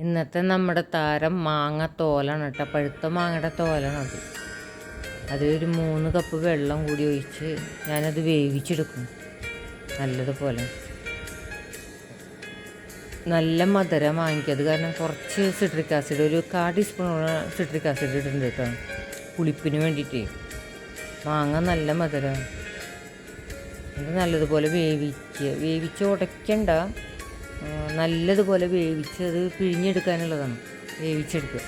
ഇന്നത്തെ നമ്മുടെ താരം മാങ്ങ തോലാണ് കേട്ടോ. പഴുത്ത മാങ്ങയുടെ തോലാണ് അത്. അതിലൊരു മൂന്ന് കപ്പ് വെള്ളം കൂടി ഒഴിച്ച് ഞാനത് വേവിച്ചെടുക്കും. നല്ലതുപോലെ. നല്ല മധുരം വാങ്ങിക്കും. അത് കാരണം കുറച്ച് സിട്രിക് ആസിഡ് ഒരു കാ ടീസ്പൂണോളം സിട്രിക് ആസിഡ് ഇടുന്നുണ്ട് കേട്ടോ. പുളിപ്പിന് വേണ്ടിയിട്ട്. മാങ്ങ നല്ല മധുരം. അത് നല്ലതുപോലെ വേവിക്കുക വേവിച്ച് ഉടയ്ക്കണ്ട. നല്ലതുപോലെ വേവിച്ചത് പിഴിഞ്ഞെടുക്കാനുള്ളതാണ്. വേവിച്ചെടുക്കുക.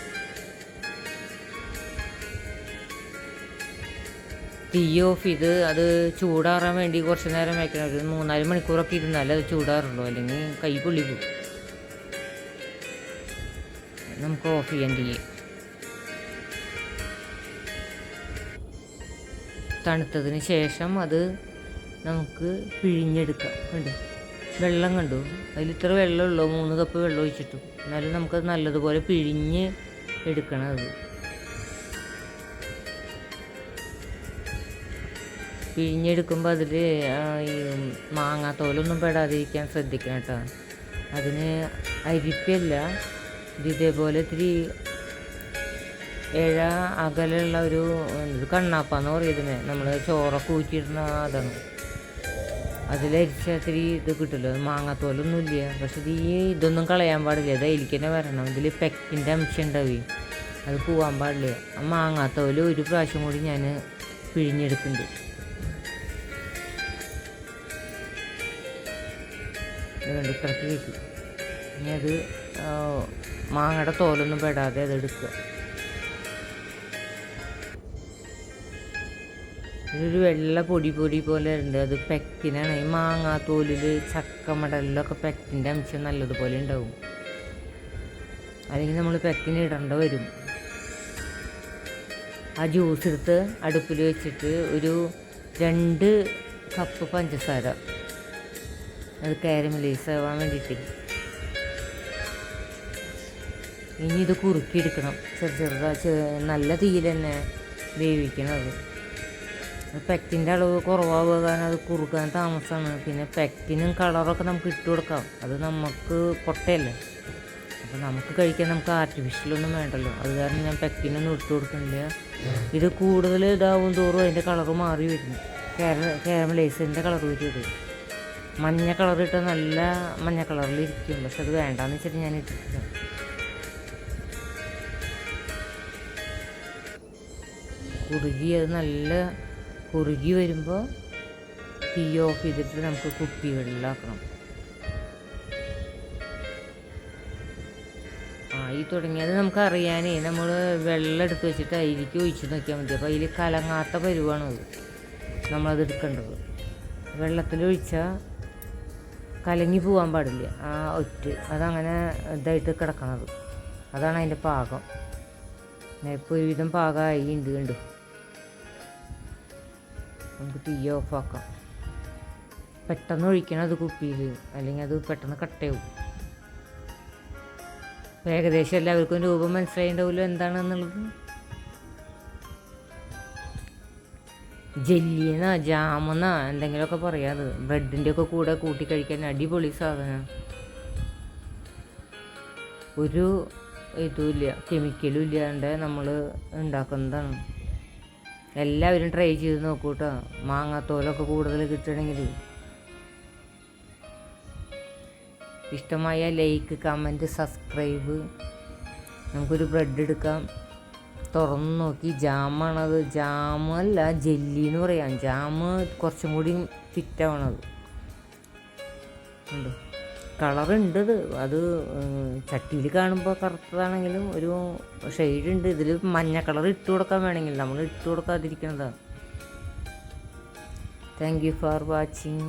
തീ ഓഫ് ചെയ്ത് അത് ചൂടാറാൻ വേണ്ടി കുറച്ച് നേരം വയ്ക്കണം ഒരു മൂന്നാൽ മണിക്കൂറൊക്കെ ഇരുന്നാലേ അത് ചൂടാറുള്ളൂ. അല്ലെങ്കിൽ കൈ പൊള്ളി പോകും. നമുക്ക് ഓഫ് ചെയ്യാൻ തീയെ തണുത്തതിന് ശേഷം അത് നമുക്ക് പിഴിഞ്ഞെടുക്കാം. കണ്ടു? വെള്ളം കണ്ടു. അതിൽ ഇത്ര വെള്ളമുള്ളൂ? മൂന്ന് കപ്പ് വെള്ളം ഒഴിച്ചിട്ടു. എന്നാലും നമുക്കത് നല്ലതുപോലെ പിഴിഞ്ഞ് എടുക്കണം അത്. പിഴിഞ്ഞെടുക്കുമ്പോൾ അതിൽ ഈ മാങ്ങാത്തോലൊന്നും പെടാതിരിക്കാൻ ശ്രദ്ധിക്കണം കേട്ടോ. അതിന് അരിപ്പല്ല. ഇത് ഇതേപോലെ ഇത്തിരി ഇഴ അകലുള്ള ഒരു കണ്ണാപ്പാന്ന് പറയുന്നത് നമ്മൾ ചോറൊക്കെ ഊറ്റിയിടുന്ന അതാണ്. അതിലരിച്ച ഇത്തിരി ഇത് കിട്ടുമല്ലോ. മാങ്ങാത്തോലൊന്നും ഇല്ല പക്ഷെ ഇത് ഈ ഇതൊന്നും കളയാൻ പാടില്ല. ഇത് എനിക്ക് തന്നെ വരണം. ഇതിൽ പെക്കിന്റെ അംശം ഉണ്ടാവേ. അത് പോവാൻ പാടില്ല. ആ മാങ്ങാത്തോൽ ഒരു പ്രാവശ്യം കൂടി ഞാൻ പിഴിഞ്ഞെടുക്കുന്നുണ്ട്. അതുകൊണ്ട് ഇത്രയ്ക്ക് കിട്ടി. ഇനി അത് മാങ്ങയുടെ തോലൊന്നും പെടാതെ അത് എടുക്കുക. ഇതൊരു വെള്ള പൊടി പൊടി പോലെ ഉണ്ട്. അത് പെക്കിനാണ്. ഈ മാങ്ങാ മാങ്ങാത്തോലിൽ ചക്കമടലിലൊക്കെ പെക്കിന്റെ അംശം നല്ലതുപോലെ ഉണ്ടാവും. അല്ലെങ്കിൽ നമ്മൾ പെക്കിന് ഇടേണ്ട വരും. ആ ജ്യൂസ് എടുത്ത് അടുപ്പിൽ വെച്ചിട്ട് ഒരു രണ്ട് കപ്പ് പഞ്ചസാര. അത് കാരമലൈസ് ആവാൻ വേണ്ടിയിട്ട്. ഇനി ഇത് കുറുക്കിയെടുക്കണം. ചെറു ചെറുതാ നല്ല തീയിൽ തന്നെ വേവിക്കണം അത്. പെക്റ്റിന്റെ അളവ് കുറവാവുക കാരണം അത് കുറുക്കാൻ താമസമാണ് പിന്നെ പെക്കിനും കളറൊക്കെ നമുക്ക് ഇട്ട് കൊടുക്കാം. അത് നമുക്ക് പൊട്ടയല്ലേ? അപ്പോൾ നമുക്ക് കഴിക്കാൻ നമുക്ക് ആർട്ടിഫിഷ്യലൊന്നും വേണ്ടല്ലോ. അത് കാരണം ഞാൻ പെക്കിനൊന്നും ഇട്ട് കൊടുക്കുന്നില്ല. ഇത് കൂടുതൽ ഇതാവും തോറും അതിന്റെ കളർ മാറി വരും. കേര കളർ വരും മഞ്ഞ കളർ ഇട്ടാൽ നല്ല മഞ്ഞ കളറിൽ ഇരിക്കും. പക്ഷെ അത് വേണ്ടാന്ന് വെച്ചിട്ട് ഞാൻ ഇട്ടിട്ടില്ല. കുറുകി അത് നല്ല കുറുകി വരുമ്പോൾ തീ ഓഫ് ചെയ്തിട്ട് നമുക്ക് കുപ്പികളിലാക്കണം ആയി തുടങ്ങിയത് നമുക്കറിയാനേ. നമ്മൾ വെള്ളം എടുത്ത് വെച്ചിട്ട് അതിലേക്ക് ഒഴിച്ച് നോക്കിയാൽ മതി. അപ്പോൾ അതിൽ കലങ്ങാത്ത പരുവാണ് അത്. നമ്മളത് എടുക്കേണ്ടത്. വെള്ളത്തിൽ ഒഴിച്ചാൽ കലങ്ങി പോകാൻ പാടില്ല. ആ ഒറ്റ അതങ്ങനെ ഇതായിട്ട് കിടക്കണത്. അതാണ് അതിന്റെ പാകം. ഇപ്പോൾ ഒരുവിധം പാകമായി ഉണ്ട് കണ്ടു? നമുക്ക് തീ ഓഫാക്കാം. പെട്ടെന്ന് ഒഴിക്കണം അത് കുപ്പിയിൽ അല്ലെങ്കിൽ അത് പെട്ടെന്ന് കട്ടയാവും. ഏകദേശം എല്ലാവർക്കും രൂപം മനസ്സിലായിണ്ടാവുമല്ലോ എന്താണെന്നുള്ളത്. ജെല്ലിയെന്നാ ജാമെന്നാ എന്തെങ്കിലുമൊക്കെ പറയാത് ബ്രെഡിന്റെ ഒക്കെ കൂടെ കൂട്ടി കഴിക്കാൻ അടിപൊളി സാധനം. ഒരു ഇതുമില്ല കെമിക്കലും ഇല്ലാണ്ട് നമ്മൾ ഉണ്ടാക്കുന്നതാണ്. എല്ലാവരും ട്രൈ ചെയ്ത് നോക്കൂ കേട്ടോ മാങ്ങാത്തോലൊക്കെ കൂടുതൽ കിട്ടണമെങ്കിൽ ഇഷ്ടമായ ലൈക്ക് കമന്റ് സബ്സ്ക്രൈബ് നമുക്കൊരു ബ്രെഡ് എടുക്കാം. തുറന്ന് നോക്കി. ജാമാണത് ജാമല്ല ജെല്ലി എന്ന് പറയാം. ജാമ് കുറച്ചും കൂടി ഫിറ്റാവണത് ഉണ്ട് കളറുണ്ട് ഇത്. അത് ചട്ടിയിൽ കാണുമ്പോൾ കറുത്തതാണെങ്കിലും ഒരു ഷെയ്ഡ് ഉണ്ട് ഇതിൽ മഞ്ഞ കളർ ഇട്ട് കൊടുക്കാൻ വേണമെങ്കിൽ നമ്മൾ ഇട്ട് കൊടുക്കാതിരിക്കുന്നതാണ് താങ്ക് യു ഫോർ വാച്ചിങ്